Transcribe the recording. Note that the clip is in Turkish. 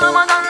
sormadan